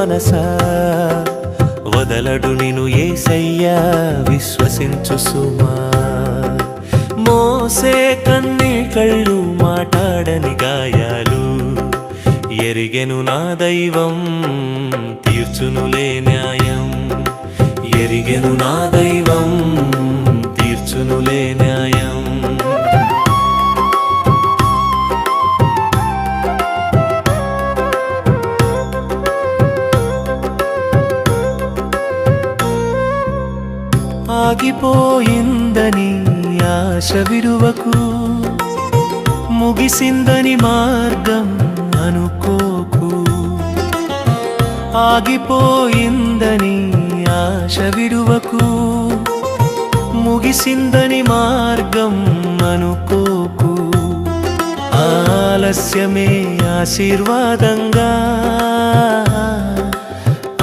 మనసా. వదలడు నిను ఏసయ్యా విశ్వసించు సుమా. మోసే కన్ని కళ్ళు మాట్లాడని గాయాలు. ఎరిగెను నా దైవం తీర్చునులే న్యాయం. ఎరిగెను నా దైవం ఆగిపోయిందని ఆశ విరువకు ముగిసిందని మార్గం అనుకోకు. ఆగిపోయిందని ఆశ విరువకు ముగిసిందని మార్గం అనుకోకు. ఆలస్యమే ఆశీర్వాదంగా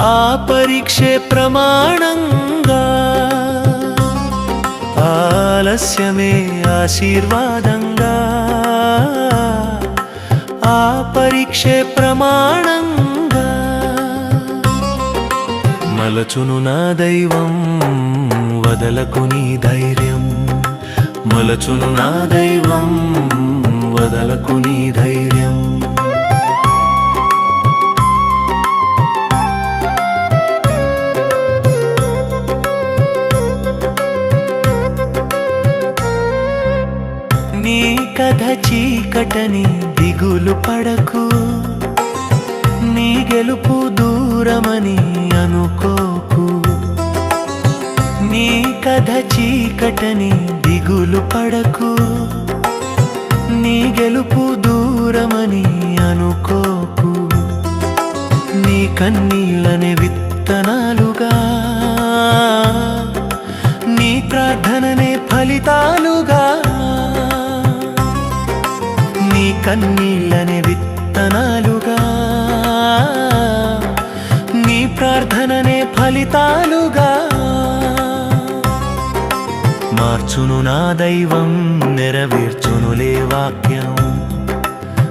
ఆ పరీక్షే ప్రమాణంగా ఆలస్యమే ఆశీర్వాదంగా. ఆ పరీక్షే ప్రమాణంగా. మలచును నా దైవం వదలకు నీ ధైర్యం. మలచును నా దైవం వదలకు నీ ధైర్యం. చీకటని దిగులు పడకు. నీ గెలుపు దూరమని అనుకోకు. నీ కథ చీకటని దిగులు పడకు. నీ గెలుపు దూరమని అనుకోకు. నీ కన్నీళ్ళనే విత్తనాలుగా కన్నీళ్ళనే విత్తనాలుగా. నీ ప్రార్థననే ఫలితాలుగా. మార్చును నా దైవం నెరవేర్చునులే వాక్యం.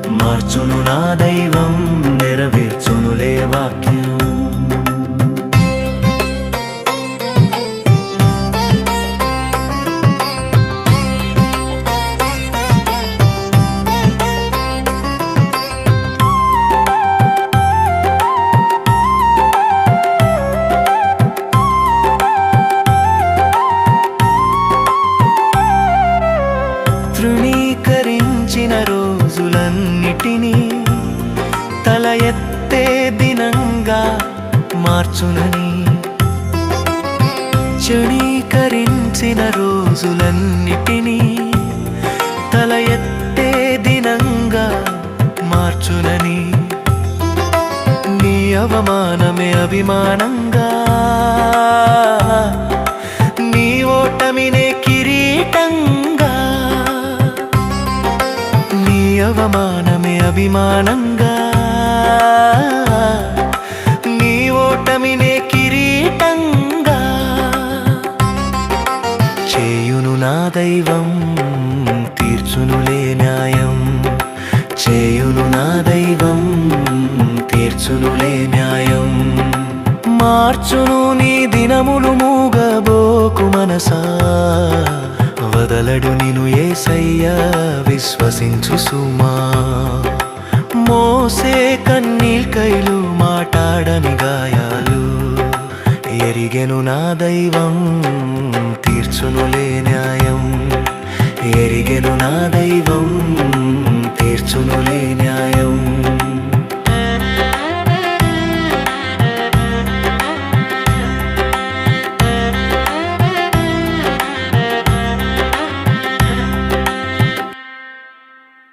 మార్చును నా దైవం నెరవేర్చునులే వాక్యం. తృణీకరించిన రోజులన్నిటినీ తల ఎత్తే దినంగా మార్చునని. క్షణీకరించిన రోజులన్నిటినీ తల ఎత్తే దినంగా మార్చునని. నీ అవమానమే అభిమానంగా. నీ ఓటమినే కిరీటంగా అవమానమే అభిమానంగా. నీ ఓటమినే కిరీటంగా. చేయును నా దైవం తీర్చునులే న్యాయం. చేయును నా దైవం తీర్చునులే న్యాయం. మార్చును నీ దినములు మూగబోకు మనసా. వదలడు నిను ఏసయ్యా విశ్వసించు సుమా. మోసే కన్నీల్కైలు మాటాడని గాయాలు. ఎరిగెను నా దైవం తీర్చునులే న్యాయం. ఎరిగెను నా దైవం